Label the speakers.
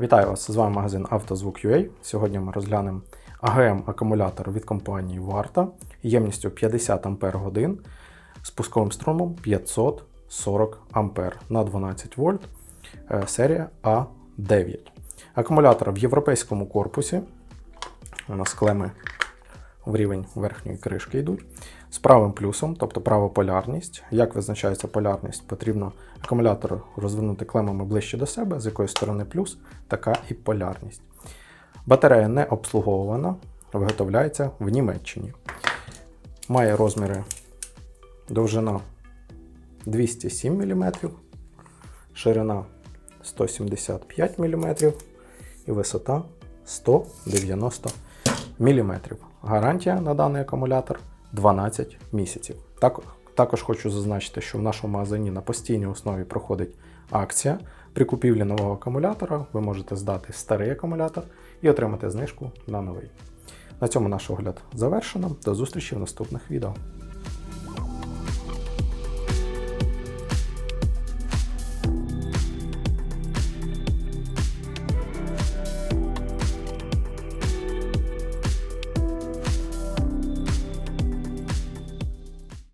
Speaker 1: Вітаю вас! З вами магазин «Автозвук.UA». Сьогодні ми розглянемо АГМ-акумулятор від компанії Варта ємністю 50 Ах з пусковим струмом 540 А на 12 вольт е, серія А9. Акумулятор в європейському корпусі. У нас клеми в рівень верхньої кришки йдуть. З правим плюсом, тобто правополярність. Як визначається полярність? Потрібно акумулятор розвернути клемами ближче до себе, з якої сторони плюс, така і полярність. Батарея не обслуговувана, виготовляється в Німеччині. Має розміри довжина 207 мм, ширина 175 мм і висота 190 мм. Гарантія на даний акумулятор 12 місяців. Так, також хочу зазначити, що в нашому магазині на постійній основі проходить акція. При купівлі нового акумулятора ви можете здати старий акумулятор і отримати знижку на новий. На цьому наш огляд завершено. До зустрічі в наступних відео.